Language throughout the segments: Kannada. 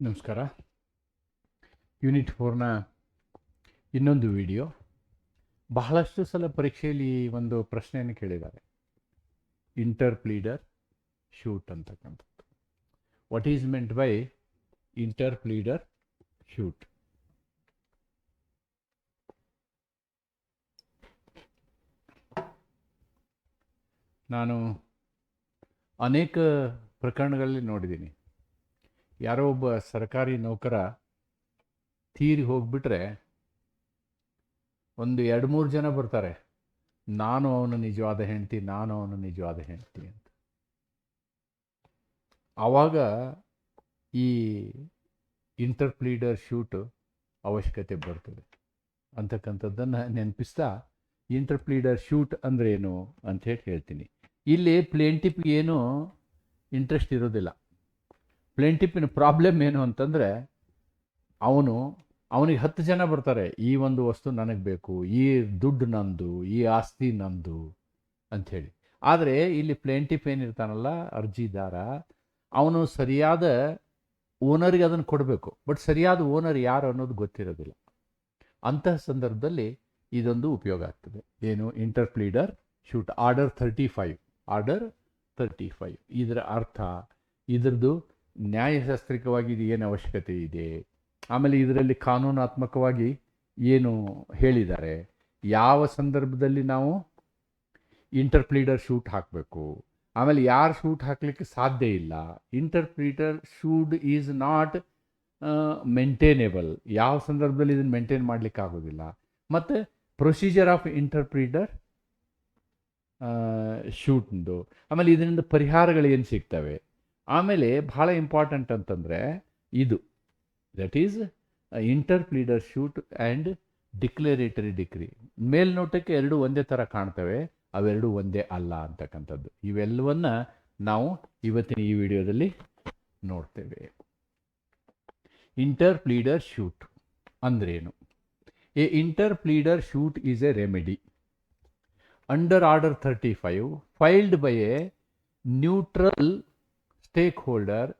ನಮಸ್ಕಾರ. ಯೂನಿಟ್ ಫೋರ್ನ ಇನ್ನೊಂದು ವಿಡಿಯೋ ಬಹಳಷ್ಟು ಸಲ ಪರೀಕ್ಷೆಯಲ್ಲಿ ಒಂದು ಪ್ರಶ್ನೆಯನ್ನು ಕೇಳಿದ್ದಾರೆ. ಇಂಟರ್ ಪ್ಲೀಡರ್ ಶೂಟ್ ಅಂತಕ್ಕಂಥದ್ದು. What is meant by interpleader suit ನಾನು ಅನೇಕ ಪ್ರಕರಣಗಳಲ್ಲಿ ನೋಡಿದ್ದೀನಿ. ಯಾರೋ ಒಬ್ಬ ಸರ್ಕಾರಿ ನೌಕರ ತೀರಿ ಹೋಗ್ಬಿಟ್ರೆ ಒಂದು ಎರಡು ಮೂರು ಜನ ಬರ್ತಾರೆ. ನಾನು ಅವನ ನಿಜವಾದ ಹೆಂಡತಿ, ನಾನು ಅವನ ನಿಜವಾದ ಹೆಂಡತಿ ಅಂತ. ಆವಾಗ ಈ ಇಂಟರ್ಪ್ಲೀಡರ್ ಶೂಟ್ ಅವಶ್ಯಕತೆ ಬರ್ತದೆ. ಅಂತಕ್ಕಂಥದ್ದನ್ನು ನೆನಪಿಸ್ತಾ ಇಂಟರ್ಪ್ಲೀಡರ್ ಶೂಟ್ ಅಂದ್ರೇನು ಅಂತ ಹೇಳಿ ಹೇಳ್ತೀನಿ. ಇಲ್ಲಿ ಪ್ಲೇಂಟಿಪ್ಗೆ ಏನು ಇಂಟ್ರೆಸ್ಟ್ ಇರೋದಿಲ್ಲ. ಪ್ಲೇಂಟಿಪ್ಪಿನ ಪ್ರಾಬ್ಲಮ್ ಏನು ಅಂತಂದರೆ, ಅವನು, ಅವನಿಗೆ ಹತ್ತು ಜನ ಬರ್ತಾರೆ, ಈ ಒಂದು ವಸ್ತು ನನಗೆ ಬೇಕು, ಈ ದುಡ್ಡು ನಂದು, ಈ ಆಸ್ತಿ ನಂದು ಅಂಥೇಳಿ ಆದರೆ ಇಲ್ಲಿ ಪ್ಲೇಂಟಿಪ್ ಏನಿರ್ತಾನಲ್ಲ ಅರ್ಜಿದಾರ, ಅವನು ಸರಿಯಾದ ಓನರಿಗೆ ಅದನ್ನು ಕೊಡಬೇಕು. ಬಟ್ ಸರಿಯಾದ ಓನರ್ ಯಾರು ಅನ್ನೋದು ಗೊತ್ತಿರೋದಿಲ್ಲ. ಅಂತಹ ಸಂದರ್ಭದಲ್ಲಿ ಇದೊಂದು ಉಪಯೋಗ ಆಗ್ತದೆ. ಏನು? Interpleader suit order thirty five order thirty five ಇದರ ಅರ್ಥ, ಇದರದ್ದು ನ್ಯಾಯಶಾಸ್ತ್ರಿಕವಾಗಿ ಇದು ಏನು ಅವಶ್ಯಕತೆ ಇದೆ? ಆಮೇಲೆ ಇದರಲ್ಲಿ ಕಾನೂನಾತ್ಮಕವಾಗಿ ಏನು ಹೇಳಿದ್ದಾರೆ? ಯಾವ ಸಂದರ್ಭದಲ್ಲಿ ನಾವು ಇಂಟರ್ಪ್ಲೀಡರ್ ಶೂಟ್ ಹಾಕಬೇಕು? ಆಮೇಲೆ ಯಾರು ಶೂಟ್ ಹಾಕಲಿಕ್ಕೆ ಸಾಧ್ಯ ಇಲ್ಲ? Interpleader should is not maintainable ಯಾವ ಸಂದರ್ಭದಲ್ಲಿ ಇದನ್ನು ಮೇಂಟೈನ್ ಮಾಡಲಿಕ್ಕೆ ಆಗೋದಿಲ್ಲ? ಮತ್ತು ಪ್ರೊಸೀಜರ್ ಆಫ್ ಇಂಟರ್ಪ್ರೀಟರ್ ಶೂಟ್ದು ಆಮೇಲೆ ಇದರಿಂದ ಪರಿಹಾರಗಳು ಏನು ಸಿಗ್ತವೆ? ಆಮೇಲೆ ಭಾಳ ಇಂಪಾರ್ಟೆಂಟ್ ಅಂತಂದರೆ ಇದು. That is interpleader suit and declaratory decree ಮೇಲ್ನೋಟಕ್ಕೆ ಎರಡು ಒಂದೇ ಥರ ಕಾಣ್ತವೆ, ಅವೆರಡು ಒಂದೇ ಅಲ್ಲ ಅಂತಕ್ಕಂಥದ್ದು. ಇವೆಲ್ಲವನ್ನು ನಾವು ಇವತ್ತಿನ ಈ ವಿಡಿಯೋದಲ್ಲಿ ನೋಡ್ತೇವೆ. ಇಂಟರ್ಪ್ಲೀಡರ್ ಶೂಟ್ ಅಂದ್ರೇನು? A interpleader suit is a remedy under order thirty five filed by a neutral holder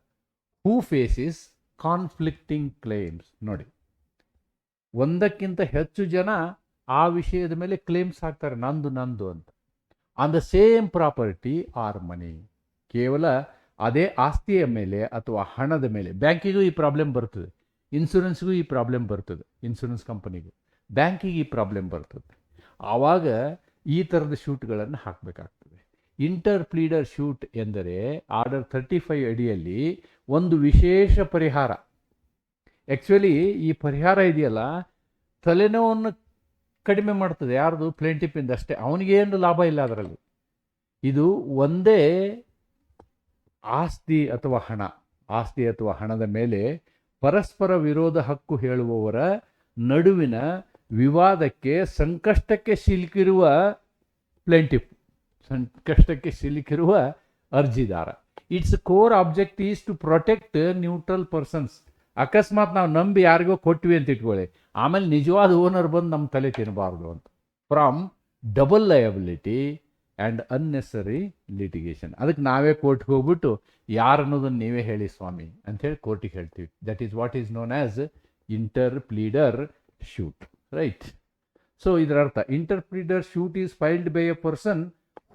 who faces conflicting claims ನೋಡಿ, ಒಂದಕ್ಕಿಂತ ಹೆಚ್ಚು ಜನ ಆ ವಿಷಯದ ಮೇಲೆ ಕ್ಲೇಮ್ಸ್ ಹಾಕ್ತಾರೆ, ನಂದು ನಂದು ಅಂತ. On the same property or money ಕೇವಲ ಅದೇ ಆಸ್ತಿಯ ಮೇಲೆ ಅಥವಾ ಹಣದ ಮೇಲೆ, ಬ್ಯಾಂಕಿಗೂ ಈ ಪ್ರಾಬ್ಲಮ್ ಬರ್ತದೆ ಇನ್ಶೂರೆನ್ಸ್ಗೂ ಈ ಪ್ರಾಬ್ಲಮ್ ಬರ್ತದೆ ಇನ್ಶೂರೆನ್ಸ್ ಕಂಪನಿಗೂ ಬ್ಯಾಂಕಿಗೆ ಈ ಪ್ರಾಬ್ಲಮ್ ಬರ್ತದೆ. ಆವಾಗ ಈ ಥರದ ಶೂಟ್ಗಳನ್ನು ಹಾಕಬೇಕಾಗ್ತದೆ. ಇಂಟರ್ ಪ್ಲೀಡರ್ ಶೂಟ್ ಎಂದರೆ ಆರ್ಡರ್ ಥರ್ಟಿ ಫೈವ್ ಅಡಿಯಲ್ಲಿ ಒಂದು ವಿಶೇಷ ಪರಿಹಾರ. ಆ್ಯಕ್ಚುಲಿ ಈ ಪರಿಹಾರ ಇದೆಯಲ್ಲ, ತಲೆನೋವನ್ನು ಕಡಿಮೆ ಮಾಡ್ತದೆ, ಯಾರ್ದು? ಪ್ಲೇಂಟಿಪ್ಪಿಂದ ಅಷ್ಟೇ. ಅವನಿಗೇನು ಲಾಭ ಇಲ್ಲ ಅದರಲ್ಲಿ. ಇದು ಒಂದೇ ಆಸ್ತಿ ಅಥವಾ ಹಣ. ಆಸ್ತಿ ಅಥವಾ ಹಣದ ಮೇಲೆ ಪರಸ್ಪರ ವಿರೋಧ ಹಕ್ಕು ಹೇಳುವವರ ನಡುವಿನ ವಿವಾದಕ್ಕೆ ಸಂಕಷ್ಟಕ್ಕೆ ಸಿಲುಕಿರುವ ಪ್ಲೇಂಟಿಪ್ ಸಂಕಷ್ಟಕ್ಕೆ ಸಿಲುಕಿರುವ ಅರ್ಜಿದಾರ. Its core object is to protect neutral persons ಅಕಸ್ಮಾತ್ ನಾವು ನಂಬಿ ಯಾರಿಗೋ ಕೊಟ್ವಿ ಅಂತ ಇಟ್ಕೊಳ್ಳಿ. ಆಮೇಲೆ ನಿಜವಾದ ಓನರ್ ಬಂದು ನಮ್ಮ ತಲೆ ತಿನ್ನಬಾರ್ದು ಅಂತ. From double liability and unnecessary litigation ಅದಕ್ಕೆ ನಾವೇ ಕೋರ್ಟ್ಗೆ ಹೋಗ್ಬಿಟ್ಟು ಯಾರು ಅನ್ನೋದನ್ನು ನೀವೇ ಹೇಳಿ ಸ್ವಾಮಿ ಅಂಥೇಳಿ ಕೋರ್ಟಿಗೆ ಹೇಳ್ತೀವಿ. That is what is known as interpleader suit right so ಇದರ ಅರ್ಥ. Interpleader suit is filed by a person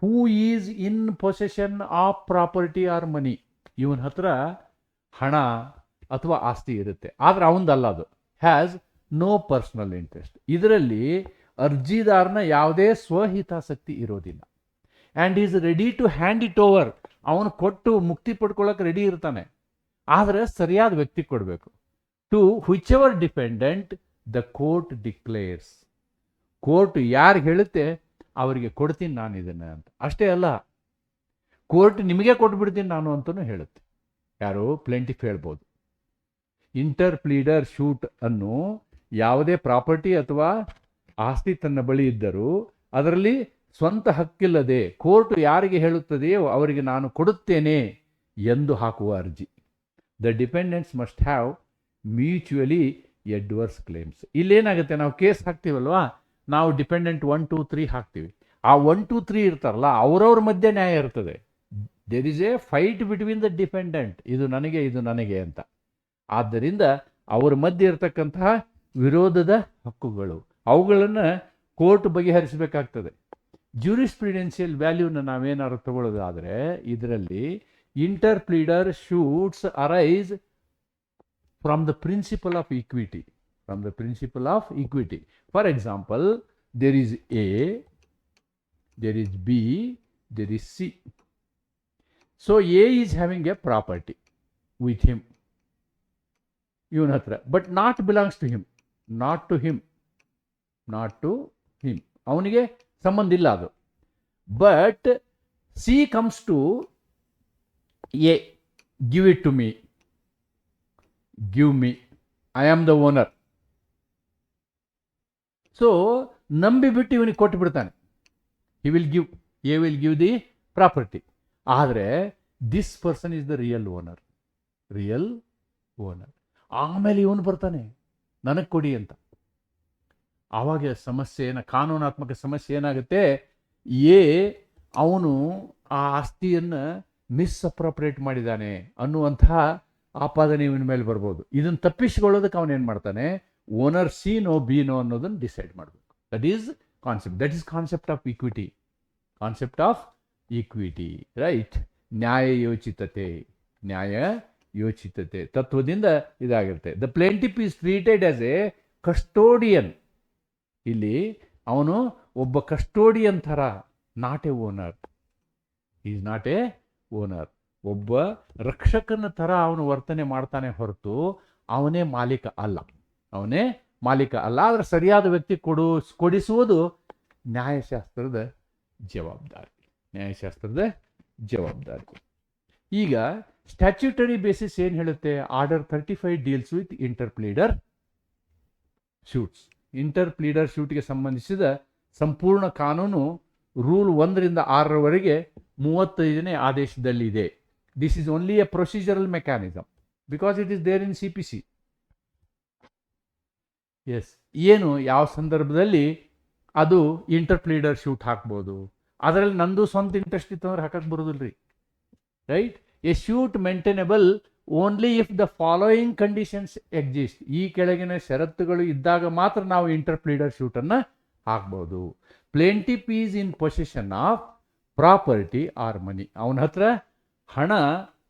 who is in possession of property or money ಇವನ ಹತ್ರ ಹಣ ಅಥವಾ ಆಸ್ತಿ ಇರುತ್ತೆ. ಆದರೆ ಅವನದಲ್ಲ ಅದು. ಹ್ಯಾಸ್ ನೋ ಪರ್ಸ್ನಲ್ ಇಂಟ್ರೆಸ್ಟ್ ಇದರಲ್ಲಿ ಅರ್ಜಿದಾರನ ಯಾವುದೇ ಸ್ವಹಿತಾಸಕ್ತಿ ಇರೋದಿಲ್ಲ. And is ready to hand it over ಅವನು ಕೊಟ್ಟು ಮುಕ್ತಿ ಪಡ್ಕೊಳ್ಳೋಕೆ ರೆಡಿ ಇರ್ತಾನೆ. ಆದರೆ ಸರಿಯಾದ ವ್ಯಕ್ತಿ ಕೊಡಬೇಕು. To whichever defendant the court declares court ಯಾರು ಹೇಳುತ್ತೆ? ಅವರಿಗೆ ಕೊಡ್ತೀನಿ ನಾನು ಇದನ್ನು ಅಂತ. ಅಷ್ಟೇ ಅಲ್ಲ, ಕೋರ್ಟ್ ನಿಮಗೆ ಕೊಟ್ಬಿಡ್ತೀನಿ ನಾನು ಅಂತಲೂ ಹೇಳುತ್ತೆ. ಯಾರು ಪ್ಲೆಂಟಿಫ್ ಹೇಳ್ಬೋದು. ಇಂಟರ್ ಪ್ಲೀಡರ್ ಶೂಟ್ ಅನ್ನು ಯಾವುದೇ ಪ್ರಾಪರ್ಟಿ ಅಥವಾ ಆಸ್ತಿ ತನ್ನ ಬಳಿ ಇದ್ದರೂ ಅದರಲ್ಲಿ ಸ್ವಂತ ಹಕ್ಕಿಲ್ಲದೆ ಕೋರ್ಟ್ ಯಾರಿಗೆ ಹೇಳುತ್ತದೆಯೋ ಅವರಿಗೆ ನಾನು ಕೊಡುತ್ತೇನೆ ಎಂದು ಹಾಕುವ ಅರ್ಜಿ. The defendants must have mutually adverse claims ಇಲ್ಲೇನಾಗುತ್ತೆ? ನಾವು ಕೇಸ್ ಹಾಕ್ತೀವಲ್ವಾ? ನಾವು ಡಿಪೆಂಡೆಂಟ್ ಒನ್ ಟೂ ತ್ರೀ ಹಾಕ್ತೀವಿ. ಆ ಒನ್ ಟೂ ತ್ರೀ ಇರ್ತಾರಲ್ಲ, ಅವರವ್ರ ಮಧ್ಯೆ ನ್ಯಾಯ ಇರ್ತದೆ. There is a fight between the defendant ಇದು ನನಗೆ ಇದು ನನಗೆ ಅಂತ. ಆದ್ದರಿಂದ ಅವರ ಮಧ್ಯೆ ಇರತಕ್ಕಂತಹ ವಿರೋಧದ ಹಕ್ಕುಗಳು, ಅವುಗಳನ್ನು ಕೋರ್ಟ್ ಬಗೆಹರಿಸಬೇಕಾಗ್ತದೆ. ಜ್ಯೂರಿಸ್ಪ್ರಿಡೆನ್ಷಿಯಲ್ ವ್ಯಾಲ್ಯೂನ ನಾವೇನಾದ್ರು ತಗೊಳ್ಳೋದಾದರೆ ಇದರಲ್ಲಿ interpleader suits arise from the principle of equity from the principle of equity for example there is A there is B there is C so A is having a property with him ಇವನ ಹತ್ರ but not belongs to him not to him not to him ಅವನಿಗೆ ಸಂಬಂಧ ಇಲ್ಲ ಅದು but C comes to a give it to me give me I am the owner so ನಂಬಿಬಿಟ್ಟು ಇವನಿಗೆ ಕೊಟ್ಟು ಬಿಡ್ತಾನೆ. He will give a will give the property ಆದರೆ this person is the real owner real owner ಆಮೇಲೆ ಇವನು ಬರ್ತಾನೆ, ನನಗೆ ಕೊಡಿ ಅಂತ. ಆವಾಗ ಸಮಸ್ಯೆ ಏನ, ಕಾನೂನಾತ್ಮಕ ಸಮಸ್ಯೆ ಏನಾಗುತ್ತೆ? ಎ ಅವನು ಆ ಆಸ್ತಿಯನ್ನು ಮಿಸ್ಅಪ್ರೋಪ್ರೇಟ್ ಮಾಡಿದ್ದಾನೆ ಅನ್ನುವಂತಹ ಆಪಾದನೆ ಇವನ ಮೇಲೆ ಬರ್ಬೋದು. ಇದನ್ನು ತಪ್ಪಿಸಿಕೊಳ್ಳೋದಕ್ಕೆ ಅವನೇನು ಮಾಡ್ತಾನೆ? Owner C no B no ಅನ್ನೋದನ್ನು ಡಿಸೈಡ್ ಮಾಡಬೇಕು. That is concept that is concept of equity concept of equity right ನ್ಯಾಯ ಯೋಚಿತತೆ. ನ್ಯಾಯ ಯೋಚಿತತೆ. ತತ್ವದಿಂದ ಇದಾಗಿರುತ್ತೆ. The plaintiff is treated as a custodian ಇಲ್ಲಿ ಅವನು ಒಬ್ಬ ಕಸ್ಟೋಡಿಯನ್ ಥರ not a owner is not a owner ಒಬ್ಬ ರಕ್ಷಕನ ಥರ ಅವನು ವರ್ತನೆ ಮಾಡ್ತಾನೆ ಹೊರತು ಅವನೇ ಮಾಲೀಕ ಅಲ್ಲ. ಅವನೇ ಮಾಲೀಕ ಅಲ್ಲ, ಆದರೆ ಸರಿಯಾದ ವ್ಯಕ್ತಿ ಕೊಡು, ಕೊಡಿಸುವುದು ನ್ಯಾಯಶಾಸ್ತ್ರದ ಜವಾಬ್ದಾರಿ. ನ್ಯಾಯಶಾಸ್ತ್ರದ ಜವಾಬ್ದಾರಿ. ಈಗ ಸ್ಟ್ಯಾಚ್ಯೂಟರಿ ಬೇಸಿಸ್ ಏನು ಹೇಳುತ್ತೆ? Order thirty five deals with interpleader suits interpleader ಶೂಟ್ಗೆ ಸಂಬಂಧಿಸಿದ ಸಂಪೂರ್ಣ ಕಾನೂನು ರೂಲ್ ಒಂದರಿಂದ ಆರರವರೆಗೆ ಮೂವತ್ತೈದನೇ ಆದೇಶದಲ್ಲಿದೆ. This is only a procedural mechanism because it is there in C P C S ಏನು ಯಾವ ಸಂದರ್ಭದಲ್ಲಿ ಅದು ಇಂಟರ್ಪ್ಲೀಡರ್ ಶೂಟ್ ಹಾಕ್ಬೋದು. ಅದರಲ್ಲಿ ನಂದು ಸ್ವಂತ ಇಂಟ್ರೆಸ್ಟ್ ಇತ್ತು ಅಂದ್ರೆ ಹಾಕಕ್ಕೆ ರೀ right a suit maintainable only if the following conditions exist ಈ ಕೆಳಗಿನ ಷರತ್ತುಗಳು ಇದ್ದಾಗ ಮಾತ್ರ ನಾವು ಇಂಟರ್ಪ್ಲೀಡರ್ ಶೂಟನ್ನು ಹಾಕ್ಬೋದು. Plaintiff is in possession of property or money ಅವನ ಹತ್ರ ಹಣ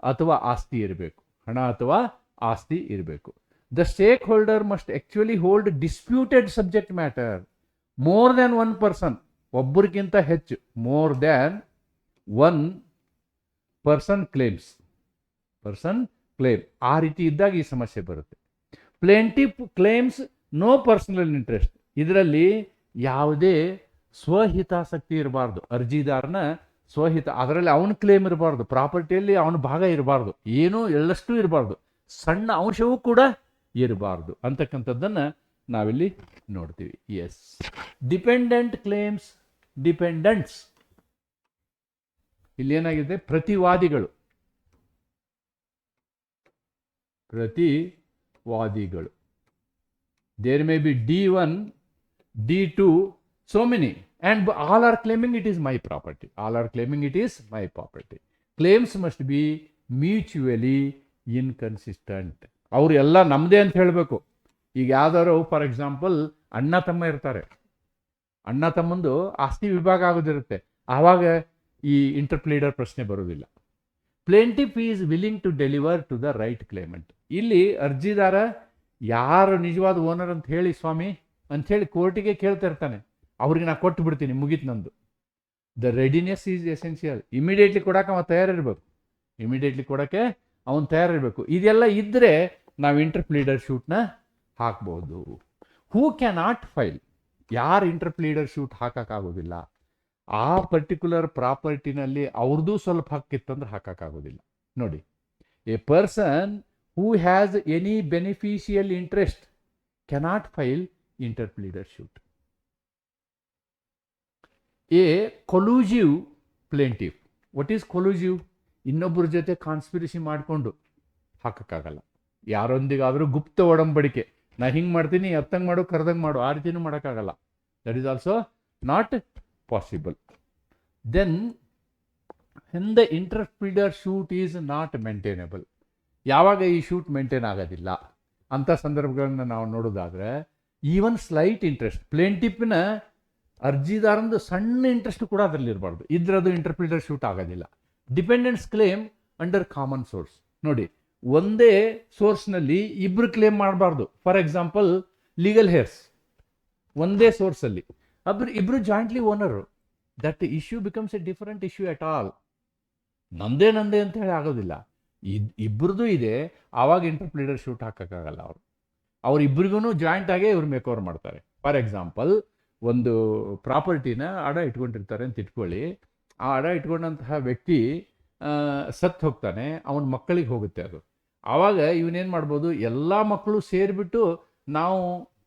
ಅಥವಾ ಆಸ್ತಿ ಇರಬೇಕು. ಹಣ ಅಥವಾ ಆಸ್ತಿ ಇರಬೇಕು. The stakeholder must actually hold disputed subject matter more than one person ಒಬ್ಬರಿಗಿಂತ ಹೆಚ್ಚು more than one person claims person claim ಆ ರೀತಿ ಇದ್ದಾಗ ಈ ಸಮಸ್ಯೆ ಬರುತ್ತೆ. Plaintiff claims no personal interest ಇದರಲ್ಲಿ ಯಾವುದೇ ಸ್ವಹಿತಾಸಕ್ತಿ ಇರಬಾರ್ದು. ಅರ್ಜಿದಾರನ ಸ್ವಹಿತ, ಅದರಲ್ಲಿ ಅವನ ಕ್ಲೇಮ್ ಇರಬಾರ್ದು. ಪ್ರಾಪರ್ಟಿಯಲ್ಲಿ ಅವನ ಭಾಗ ಇರಬಾರ್ದು. ಏನೂ ಎಳ್ಳಷ್ಟು ಇರಬಾರ್ದು. ಸಣ್ಣ ಅಂಶವೂ ಕೂಡ ಇರಬಾರ್ದು ಅಂತಕ್ಕಂಥದ್ದನ್ನು ನಾವಿಲ್ಲಿ ನೋಡ್ತೀವಿ. ಎಸ್ ಡಿಪೆಂಡೆಂಟ್ ಕ್ಲೇಮ್ಸ್ ಡಿಪೆಂಡೆಂಟ್ಸ್ ಇಲ್ಲಿ ಏನಾಗಿದೆ? ಪ್ರತಿವಾದಿಗಳು. ಪ್ರತಿವಾದಿಗಳು. There may be D one D two so many and all are claiming it is my property all are claiming it is my property claims must be mutually inconsistent ಅವ್ರು ಎಲ್ಲ ನಮ್ಮದೇ ಅಂತ ಹೇಳಬೇಕು. ಈಗ ಯಾವ್ದಾರು ಫಾರ್ ಎಕ್ಸಾಂಪಲ್ ಅಣ್ಣ ತಮ್ಮ ಇರ್ತಾರೆ. ಅಣ್ಣ ತಮ್ಮಂದು ಆಸ್ತಿ ವಿಭಾಗ ಆಗೋದಿರುತ್ತೆ. ಆವಾಗ ಈ ಇಂಟರ್ಪ್ಲೀಡರ್ ಪ್ರಶ್ನೆ ಬರೋದಿಲ್ಲ plaintiff is willing to deliver to the right claimant ಇಲ್ಲಿ ಅರ್ಜಿದಾರ ಯಾರು ನಿಜವಾದ ಓನರ್ ಅಂತ ಹೇಳಿ ಸ್ವಾಮಿ, ಅಂತ ಹೇಳಿ ಕೋರ್ಟಿಗೆ ಕೇಳ್ತಾ ಇರ್ತಾನೆ. ಅವ್ರಿಗೆ ನಾ ಕೊಟ್ಟು ಬಿಡ್ತೀನಿ, ಮುಗೀತು ನಂದು. The readiness is essential immediately ಕೊಡೋಕೆ ಅವ ತಯಾರಿರ್ಬೇಕು. ಇಮಿಡಿಯೇಟ್ಲಿ ಕೊಡೋಕ್ಕೆ ಅವನು ತಯಾರಿರಬೇಕು. ಇದೆಲ್ಲ ಇದ್ದರೆ ನಾವು ಇಂಟರ್ಪ್ಲೀಡರ್ ಶೂಟ್ನ ಹಾಕ್ಬೋದು. ಹೂ ಕ್ಯಾನ್ ನಾಟ್ ಫೈಲ್ ಯಾರು ಇಂಟರ್ಪ್ಲೀಡರ್ ಶೂಟ್ ಹಾಕೋಕ್ಕಾಗೋದಿಲ್ಲ ಆ ಪರ್ಟಿಕ್ಯುಲರ್ ಪ್ರಾಪರ್ಟಿನಲ್ಲಿ ಅವ್ರದ್ದು ಸ್ವಲ್ಪ ಹಕ್ಕಿತ್ತಂದ್ರೆ ಹಾಕೋಕ್ಕಾಗೋದಿಲ್ಲ ನೋಡಿ a person who has any beneficial interest cannot file interpleader suit a collusive plaintiff what is collusive ಇನ್ನೊಬ್ಬರ ಜೊತೆ ಕಾನ್ಸ್ಪಿರಸಿ ಮಾಡಿಕೊಂಡು ಹಾಕೋಕ್ಕಾಗಲ್ಲ. ಯಾರೊಂದಿಗಾದರೂ ಗುಪ್ತ ಒಡಂಬಡಿಕೆ. ನಾ ಹಿಂಗೆ ಮಾಡ್ತೀನಿ ಅತ್ತಂಗೆ ಮಾಡು, ಕರ್ದಂಗೆ ಮಾಡು, ಆ ರೀತಿನೂ ಮಾಡೋಕ್ಕಾಗಲ್ಲ. That is also not possible then hence the interpleader suit is not maintainable ಯಾವಾಗ ಈ ಶೂಟ್ ಮೇಂಟೈನ್ ಆಗೋದಿಲ್ಲ? ಅಂಥ ಸಂದರ್ಭಗಳನ್ನ ನಾವು ನೋಡೋದಾದ್ರೆ ಈವನ್ ಸ್ಲೈಟ್ ಇಂಟ್ರೆಸ್ಟ್ ಪ್ಲೇಂಟಿಪ್ನ ಅರ್ಜಿದಾರಂದು ಸಣ್ಣ ಇಂಟ್ರೆಸ್ಟ್ ಕೂಡ ಅದರಲ್ಲಿ ಅದು ಇಂಟರ್ಪ್ರಿಟರ್ ಶೂಟ್ ಆಗೋದಿಲ್ಲ. Defendants claim under common source. ನೋಡಿ, ಒಂದೇ ಸೋರ್ಸ್ನಲ್ಲಿ ಇಬ್ಬರು ಕ್ಲೇಮ್ ಮಾಡಬಾರ್ದು. For example, legal heirs. ಒಂದೇ ಸೋರ್ಸಲ್ಲಿ. ಅಬ್ರು ಇಬ್ರು jointly owner. That issue becomes a different issue at all. ನಂದೇ ನಂದೇ ಅಂತ ಹೇಳಿ ಆಗೋದಿಲ್ಲ. ಇದ್ ಇಬ್ಬರದು ಇದೆ. ಆವಾಗ ಇಂಟರ್ಪ್ರಿಟರ್ ಶೂಟ್ ಹಾಕೋಕ್ಕಾಗಲ್ಲ ಅವರು. ಅವ್ರಿಬ್ರಿಗೂ ಜಾಯಿಂಟ್ ಆಗೇ ಇವ್ರು ಮೇಕೋವರ್ ಮಾಡ್ತಾರೆ. ಫಾರ್ ಎಕ್ಸಾಂಪಲ್, ಒಂದು ಪ್ರಾಪರ್ಟಿನ ಅಡ ಇಟ್ಕೊಂಡಿರ್ತಾರೆ ಅಂತ ಇಟ್ಕೊಳ್ಳಿ. ಆ ಅಡ ಇಟ್ಕೊಂಡಂತಹ ವ್ಯಕ್ತಿ ಸತ್ತು ಹೋಗ್ತಾನೆ, ಅವನ ಮಕ್ಕಳಿಗೆ ಹೋಗುತ್ತೆ ಅದು. ಆವಾಗ ಇವನೇನು ಮಾಡ್ಬೋದು, ಎಲ್ಲ ಮಕ್ಕಳು ಸೇರಿಬಿಟ್ಟು ನಾವು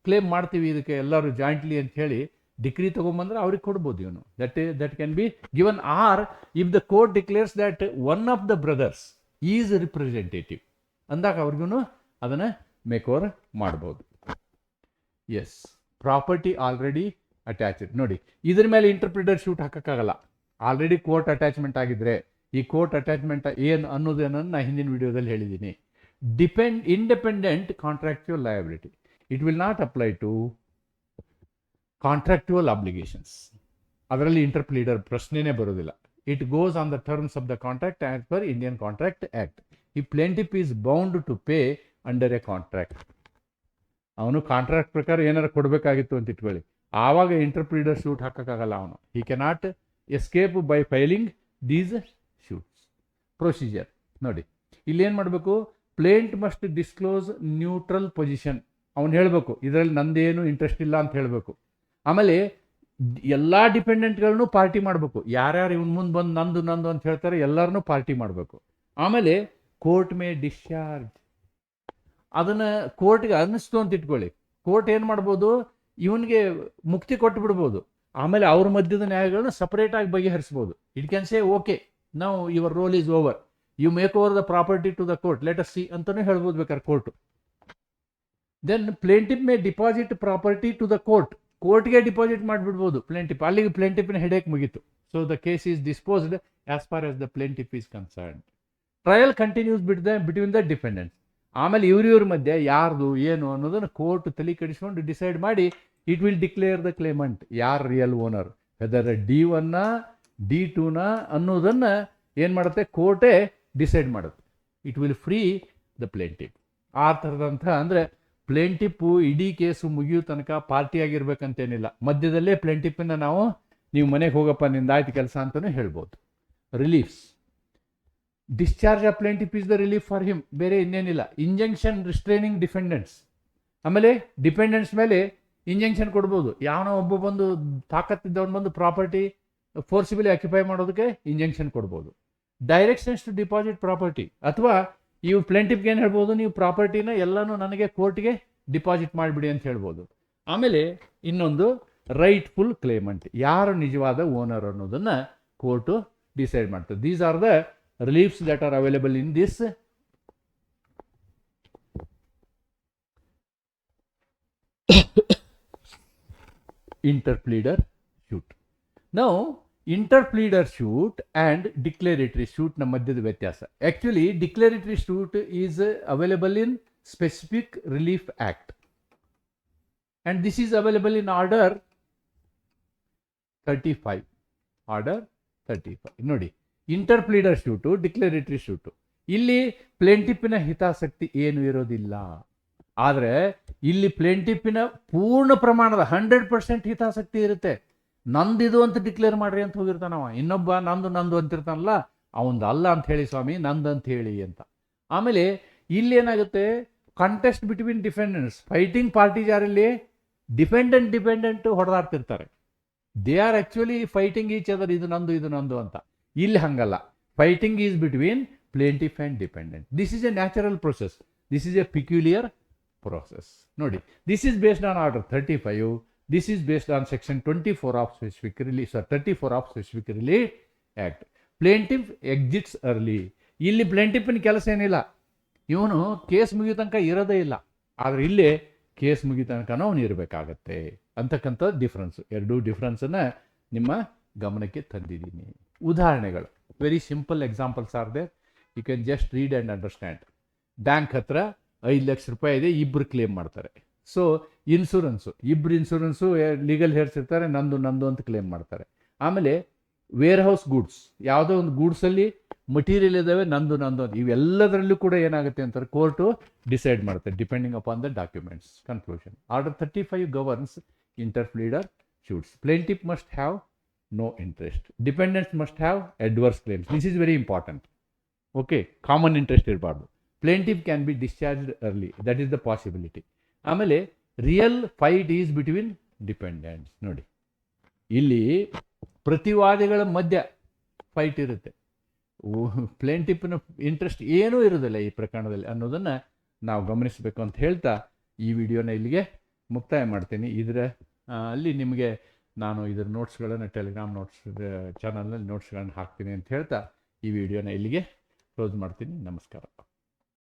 ಕ್ಲೇಮ್ ಮಾಡ್ತೀವಿ ಇದಕ್ಕೆ ಎಲ್ಲರೂ ಜಾಯಿಂಟ್ಲಿ ಅಂತ ಹೇಳಿ ಡಿಗ್ರಿ ತೊಗೊಂಬಂದ್ರೆ ಅವ್ರಿಗೆ ಕೊಡ್ಬೋದು ಇವನು. That that can be given or if the court declares that one of the brothers is representative ಅಂದಾಗ ಅವ್ರಿಗೂ ಅದನ್ನು ಮೇಕ್ ಓವರ್ ಮಾಡ್ಬೋದು. ಎಸ್ ಪ್ರಾಪರ್ಟಿ ಆಲ್ರೆಡಿ ಅಟ್ಯಾಚ್ಡ್ ನೋಡಿ, ಇದ್ರ ಮೇಲೆ ಇಂಟರ್ಪ್ರಿಟರ್ ಶೂಟ್ ಹಾಕೋಕ್ಕಾಗಲ್ಲ. ಆಲ್ರೆಡಿ ಕೋರ್ಟ್ ಅಟ್ಯಾಚ್ಮೆಂಟ್ ಆಗಿದ್ರೆ ಈ ಕೋರ್ಟ್ ಅಟ್ಯಾಚ್ಮೆಂಟ್ ಏನು ಅನ್ನೋದೇನೋ ನಾನು ಹಿಂದಿನ ವಿಡಿಯೋದಲ್ಲಿ ಹೇಳಿದ್ದೀನಿ. Depend, independent contractual liability it will not apply to contractual obligations ಅದರಲ್ಲಿ ಇಂಟರ್ಪ್ಲೀಡರ್ ಪ್ರಶ್ನೆನೇ ಬರೋದಿಲ್ಲ. It goes on the terms of the contract as per Indian Contract Act ಈ plaintiff is bound to pay under a contract ಅವನು ಕಾಂಟ್ರಾಕ್ಟ್ ಪ್ರಕಾರ ಏನಾರು ಕೊಡಬೇಕಾಗಿತ್ತು ಅಂತ ಇಟ್ಕೊಳ್ಳಿ. ಆವಾಗ ಇಂಟರ್ಪ್ರೀಡರ್ ಶೂಟ್ ಹಾಕೋಕ್ಕಾಗಲ್ಲ ಅವನು. He cannot escape by filing these suits procedure ನೋಡಿ, ಇಲ್ಲೇನು ಮಾಡಬೇಕು? Plaint must disclose neutral position ಅವನು ಹೇಳಬೇಕು, ಇದರಲ್ಲಿ ನಂದೇನು ಇಂಟ್ರೆಸ್ಟ್ ಇಲ್ಲ ಅಂತ ಹೇಳಬೇಕು. ಆಮೇಲೆ, ಎಲ್ಲ ಡಿಪೆಂಡೆಂಟ್ಗಳನ್ನು ಪಾರ್ಟಿ ಮಾಡಬೇಕು. ಯಾರ್ಯಾರು ಇವ್ನ ಮುಂದೆ ಬಂದು ನಂದು ನಂದು ಅಂತ ಹೇಳ್ತಾರೆ ಎಲ್ಲರನ್ನೂ ಪಾರ್ಟಿ ಮಾಡಬೇಕು. ಆಮೇಲೆ ಕೋರ್ಟ್ ಮೇ ಡಿಸ್ಚಾರ್ಜ್ ಅದನ್ನು ಕೋರ್ಟ್ಗೆ ಅನ್ನಿಸ್ತು ಅಂತ ಇಟ್ಕೊಳ್ಳಿ. ಕೋರ್ಟ್ ಏನು ಮಾಡ್ಬೋದು? ಇವನಿಗೆ ಮುಕ್ತಿ ಕೊಟ್ಟು ಬಿಡ್ಬೋದು ಆಮೇಲೆ ಅವ್ರ ಮಧ್ಯದ ನ್ಯಾಯಗಳನ್ನ ಆಗಿ ಬಗೆಹರಿಸ್ಬೋದು. ಇಟ್ ಕ್ಯಾನ್ ಸೇ ಓಕೆ ನಾವು your role is over you make over the property to the court let us see ಅಂತಲೂ ಹೇಳ್ಬೋದು ಬೇಕಾದ್ರೆ court then plaintiff may deposit property to the court ಕೋರ್ಟ್ಗೆ ಡಿಪಾಸಿಟ್ ಮಾಡಿಬಿಡ್ಬೋದು ಪ್ಲೇಂಟಿಪ್ ಅಲ್ಲಿಗೆ ಪ್ಲೇಂಟಿಪ್ನ ಹೆಡೇಕ್ ಮುಗೀತು. So the case is disposed as far as the plaintiff is concern trial continues bit the between the defendants ಆಮೇಲೆ ಇವ್ರಿವ್ರ ಮಧ್ಯೆ ಯಾರ್ದು, ಏನು ಅನ್ನೋದನ್ನು ಕೋರ್ಟ್ ತಲೆ ಕೆಡಿಸ್ಕೊಂಡು ಡಿಸೈಡ್ ಮಾಡಿ it will declare the claimant ಯಾರು ರಿಯಲ್ ಓನರ್ ವೆದರ್ ಡಿ ಒನ್ನ ಡಿ ಟೂನ ಅನ್ನೋದನ್ನು ಏನು ಮಾಡುತ್ತೆ? ಕೋರ್ಟೇ ಡಿಸೈಡ್ ಮಾಡುತ್ತೆ. It will free the plaintiff ಆ ಥರದಂಥ ಅಂದರೆ ಪ್ಲೇಂಟಿಪ್ಪು ಇಡೀ ಕೇಸು ಮುಗಿಯೋ ತನಕ ಪಾರ್ಟಿಯಾಗಿರ್ಬೇಕಂತೇನಿಲ್ಲ ಮಧ್ಯದಲ್ಲೇ ಪ್ಲೇಂಟಿಪ್ಪನ್ನು ನಾವು ನೀವು ಮನೆಗೆ ಹೋಗಪ್ಪ ನಿಂದಾಯ್ತು ಕೆಲಸ ಅಂತಲೂ ಹೇಳ್ಬೋದು. Reliefs discharge of plaintiff is the relief for him ಬೇರೆ ಇನ್ನೇನಿಲ್ಲ. ಇಂಜಂಕ್ಷನ್ ರಿಸ್ಟ್ರೈನಿಂಗ್ ಡಿಫೆಂಡೆಂಟ್ಸ್ ಆಮೇಲೆ ಡಿಪೆಂಡೆನ್ಸ್ ಮೇಲೆ ಇಂಜಂಕ್ಷನ್ ಕೊಡ್ಬೋದು. ಯಾವನೋ ಒಬ್ಬ ಬಂದು ತಾಕತ್ತಿದ್ದವನು ಬಂದು ಪ್ರಾಪರ್ಟಿ ಫೋರ್ಸಿಬಲಿ ಆಕ್ಯುಪೈ ಮಾಡೋದಕ್ಕೆ ಇಂಜೆಕ್ಷನ್ ಕೊಡ್ಬೋದು. ಡೈರೆಕ್ಷನ್ಸ್ ಟು ಡಿಪಾಸಿಟ್ ಪ್ರಾಪರ್ಟಿ ಅಥವಾ ಇವು ಪ್ಲೆಂಟಿಪ್ಗೆ ಏನು ಹೇಳ್ಬೋದು? ನೀವು ಪ್ರಾಪರ್ಟಿನ ಎಲ್ಲನೂ ನನಗೆ ಕೋರ್ಟ್ಗೆ ಡಿಪಾಸಿಟ್ ಮಾಡಿಬಿಡಿ ಅಂತ ಹೇಳ್ಬೋದು. ಆಮೇಲೆ ಇನ್ನೊಂದು ರೈಟ್ಫುಲ್ ಕ್ಲೇಮೆಂಟ್ ಯಾರು ನಿಜವಾದ ಓನರ್ ಅನ್ನೋದನ್ನು ಕೋರ್ಟು ಡಿಸೈಡ್ ಮಾಡ್ತದೆ. These are the reliefs that are available in this interpleader shoot. Now, interpleader shoot and declaratory shoot ನ ಮಧ್ಯದ ವ್ಯತ್ಯಾಸ. Actually declaratory suit is available in Specific Relief Act and this is available in order thirty five order thirty five ನೋಡಿ ಇಂಟರ್ಪ್ಲೀಡರ್ ಶೂಟು ಡಿಕ್ಲರೇಟರಿ ಶೂಟು ಇಲ್ಲಿ ಪ್ಲೇಂಟಿಪ್ಪಿನ ಹಿತಾಸಕ್ತಿ ಏನು ಇರೋದಿಲ್ಲ. ಆದರೆ ಇಲ್ಲಿ ಪ್ಲೇಂಟಿಪ್ಪಿನ ಪೂರ್ಣ ಪ್ರಮಾಣದ ಹಂಡ್ರೆಡ್ ಪರ್ಸೆಂಟ್ ಹಿತಾಸಕ್ತಿ ಇರುತ್ತೆ. ನಂದಿದು ಅಂತ ಡಿಕ್ಲೇರ್ ಮಾಡ್ರಿ ಅಂತ ಹೋಗಿರ್ತಾನವ ಇನ್ನೊಬ್ಬ ನಂದು ನಂದು ಅಂತಿರ್ತಾನಲ್ಲ ಅವಂದು ಅಲ್ಲ ಅಂತ ಹೇಳಿ ಸ್ವಾಮಿ ನಂದು ಅಂತ ಹೇಳಿ ಅಂತ. ಆಮೇಲೆ ಇಲ್ಲಿ ಏನಾಗುತ್ತೆ? Contest between defendants fighting party ಜಾರಲ್ಲಿ defendant defendant ಹೊಡೆದಾಡ್ತಿರ್ತಾರೆ. They are actually fighting each other ಇದು ನಂದು ಇದು ನಂದು ಅಂತ. ಇಲ್ಲಿ ಹಂಗಲ್ಲ. Fighting is between plaintiff and defendant this is a natural process this is a peculiar process. ನೋಡಿ this is based on order thirty five this is based on section twenty four of specific sir thirty four of Specific Relief Act plaintiff exits early ಇಲ್ಲಿ ಪ್ಲೇಂಟಿಫಿನ ಕೆಲಸ ಏನಿಲ್ಲ. ಇವನು ಕೇಸ್ ಮುಗಿಯೋ ತನಕ ಇರೋದೇ ಇಲ್ಲ. ಆದರೆ ಇಲ್ಲಿ ಕೇಸ್ ಮುಗಿಯೋ ತನಕನೂ ಅವನು ಇರಬೇಕಾಗತ್ತೆ. ಅಂತಕ್ಕಂಥ ಡಿಫ್ರೆನ್ಸ್ ಎರಡೂ ಡಿಫ್ರೆನ್ಸನ್ನು ನಿಮ್ಮ ಗಮನಕ್ಕೆ ತಂದಿದ್ದೀನಿ. ಉದಾಹರಣೆಗಳು. Very simple examples are there you can just read and understand bank ಹತ್ರ ಐದು ಲಕ್ಷ ರೂಪಾಯಿ ಇದೆ ಇಬ್ಬರು ಕ್ಲೇಮ್ ಮಾಡ್ತಾರೆ. ಸೊ ಇನ್ಸೂರೆನ್ಸು ಇಬ್ಬರು ಇನ್ಸೂರೆನ್ಸು ಲೀಗಲ್ ಹೇರ್ಸ್ ಇರ್ತಾರೆ, ನಂದು ನಂದು ಅಂತ ಕ್ಲೇಮ್ ಮಾಡ್ತಾರೆ. ಆಮೇಲೆ ವೇರ್ ಹೌಸ್ ಗೂಡ್ಸ್ ಯಾವುದೋ ಒಂದು ಗೂಡ್ಸಲ್ಲಿ ಮಟೀರಿಯಲ್ ಇದ್ದಾವೆ ನಂದು ನಂದು ಅಂತ. ಇವೆಲ್ಲದರಲ್ಲೂ ಕೂಡ ಏನಾಗುತ್ತೆ ಅಂತಾರೆ ಕೋರ್ಟು ಡಿಸೈಡ್ ಮಾಡುತ್ತೆ depending upon the documents conclusion order thirty five governs interpleader suits plaintiff must have no interest defendants must have adverse claims this is very important okay common interest ಇರಬಾರ್ದು. Plaintiff can be discharged early that is the possibility ಆಮೇಲೆ real fight is between defendants ನೋಡಿ, ಇಲ್ಲಿ ಪ್ರತಿವಾದಿಗಳ ಮಧ್ಯ ಫೈಟ್ ಇರುತ್ತೆ. ಪ್ಲೇಂಟಿಪ್ನ ಇಂಟ್ರೆಸ್ಟ್ ಏನೂ ಇರೋದಿಲ್ಲ ಈ ಪ್ರಕರಣದಲ್ಲಿ ಅನ್ನೋದನ್ನು ನಾವು ಗಮನಿಸಬೇಕು ಅಂತ ಹೇಳ್ತಾ ಈ ವಿಡಿಯೋನ ಇಲ್ಲಿಗೆ ಮುಕ್ತಾಯ ಮಾಡ್ತೀನಿ. ಇದರ ಅಲ್ಲಿ ನಿಮಗೆ ನಾನು ಇದರ ನೋಟ್ಸ್ಗಳನ್ನು ಟೆಲಿಗ್ರಾಮ್ ನೋಟ್ಸ್ ಚಾನಲ್ನಲ್ಲಿ ನೋಟ್ಸ್ಗಳನ್ನು ಹಾಕ್ತೀನಿ ಅಂತ ಹೇಳ್ತಾ ಈ ವಿಡಿಯೋನ ಇಲ್ಲಿಗೆ ಕ್ಲೋಸ್ ಮಾಡ್ತೀನಿ. ನಮಸ್ಕಾರ.